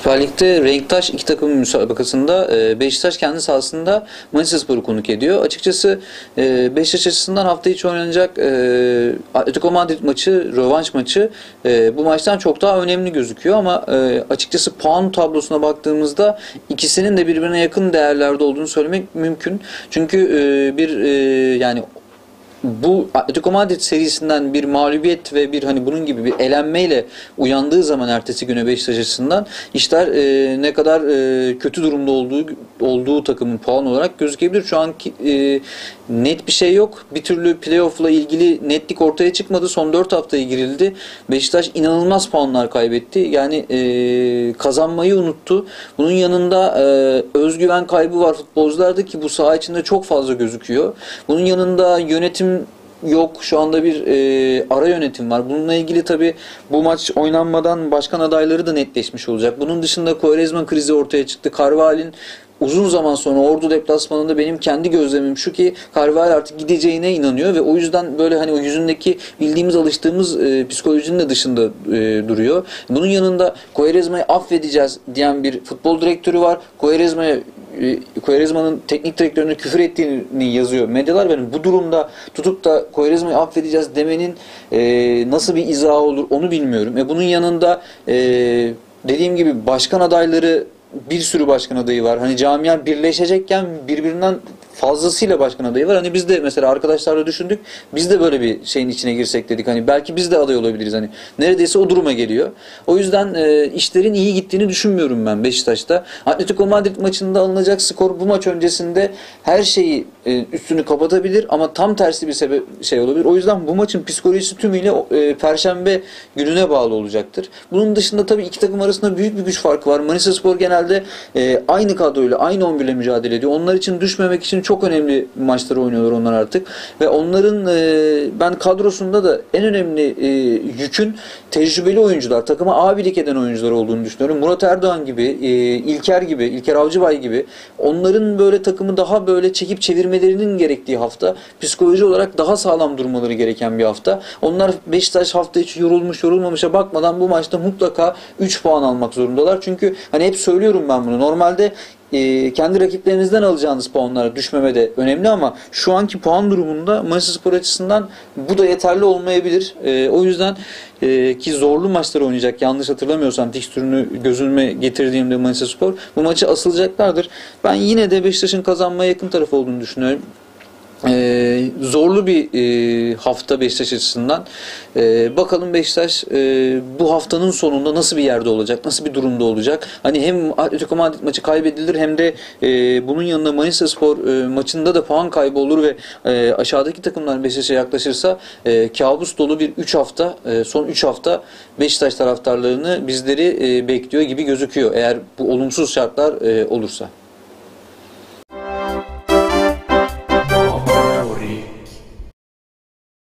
Süper Lig'de Renktaş iki takımın müsabakasında e, Beşiktaş kendi sahasında Manisaspor'u konuk ediyor. Açıkçası e, Beşiktaş açısından hafta içi oynanacak e, Atletico Madrid maçı, rövanş maçı bu maçtan çok daha önemli gözüküyor ama açıkçası puan tablosuna baktığımızda ikisinin de birbirine yakın değerlerde olduğunu söylemek mümkün. Çünkü bir yani bu Atletico Madrid serisinden bir mağlubiyet ve bir hani bunun gibi bir elenmeyle uyandığı zaman ertesi güne Beşiktaş açısından işler e, ne kadar e, kötü durumda olduğu olduğu takımın puan olarak gözükebilir. Şu anki e, net bir şey yok. Bir türlü playoff'la ilgili netlik ortaya çıkmadı. Son 4 haftaya girildi. Beşiktaş inanılmaz puanlar kaybetti. Yani e, kazanmayı unuttu. Bunun yanında e, özgüven kaybı var futbolcularda ki bu saha içinde çok fazla gözüküyor. Bunun yanında yönetim yok. Şu anda bir e, ara yönetim var. Bununla ilgili tabi bu maç oynanmadan başkan adayları da netleşmiş olacak. Bunun dışında Quaresma krizi ortaya çıktı. Carvalho'nun uzun zaman sonra Ordu deplasmanında benim kendi gözlemim şu ki Carvalho artık gideceğine inanıyor ve o yüzden böyle hani o yüzündeki bildiğimiz alıştığımız e, psikolojinin de dışında e, duruyor. Bunun yanında Quaresma'yı affedeceğiz diyen bir futbol direktörü var. Quaresma'ya e, Quaresma'nın teknik direktörüne küfür ettiğini yazıyor medyalar. Yani bu durumda tutup da Quaresma'yı affedeceğiz demenin e, nasıl bir izahı olur onu bilmiyorum. E, bunun yanında e, dediğim gibi başkan adayları bir sürü başkan adayı var. Hani camia birleşecekken birbirinden fazlasıyla başkan adayı var. Hani biz de mesela arkadaşlarla düşündük. Biz de böyle bir şeyin içine girsek dedik. Hani belki biz de aday olabiliriz. Hani neredeyse o duruma geliyor. O yüzden e, işlerin iyi gittiğini düşünmüyorum ben Beşiktaş'ta. Atletico Madrid maçında alınacak skor bu maç öncesinde her şeyi e, üstünü kapatabilir ama tam tersi bir sebep şey olabilir. O yüzden bu maçın psikolojisi tümüyle e, perşembe gününe bağlı olacaktır. Bunun dışında tabii iki takım arasında büyük bir güç farkı var. Manisa Spor genelde e, aynı kadroyla, aynı 11 ile mücadele ediyor. Onlar için düşmemek için çok önemli maçları oynuyorlar onlar artık. Ve onların e, ben kadrosunda da en önemli e, yükün tecrübeli oyuncular, takıma abilik eden oyuncular olduğunu düşünüyorum. Murat Erdoğan gibi, e, İlker gibi, İlker Avcıbay gibi onların böyle takımı daha böyle çekip çevirmelerinin gerektiği hafta, psikoloji olarak daha sağlam durmaları gereken bir hafta. Onlar Beşiktaş hafta içi yorulmuş yorulmamışa bakmadan bu maçta mutlaka 3 puan almak zorundalar. Çünkü hani hep söylüyorum ben bunu. Normalde e, kendi rakiplerinizden alacağınız puanlara düşmeme de önemli ama şu anki puan durumunda Manchester Spor açısından bu da yeterli olmayabilir. E, o yüzden e, ki zorlu maçlar oynayacak yanlış hatırlamıyorsam fikstürünü gözüme getirdiğimde Manchester Spor bu maçı asılacaklardır. Ben yine de Beşiktaş'ın kazanmaya yakın taraf olduğunu düşünüyorum. Ee, zorlu bir e, hafta Beşiktaş açısından. Ee, bakalım Beşiktaş e, bu haftanın sonunda nasıl bir yerde olacak, nasıl bir durumda olacak. Hani hem Atletico Madrid maçı kaybedilir hem de e, bunun yanında Manisa Spor e, maçında da puan kaybı olur ve e, aşağıdaki takımlar Beşiktaş'a yaklaşırsa e, kabus dolu bir 3 hafta, e, son 3 hafta Beşiktaş taraftarlarını bizleri e, bekliyor gibi gözüküyor. Eğer bu olumsuz şartlar e, olursa.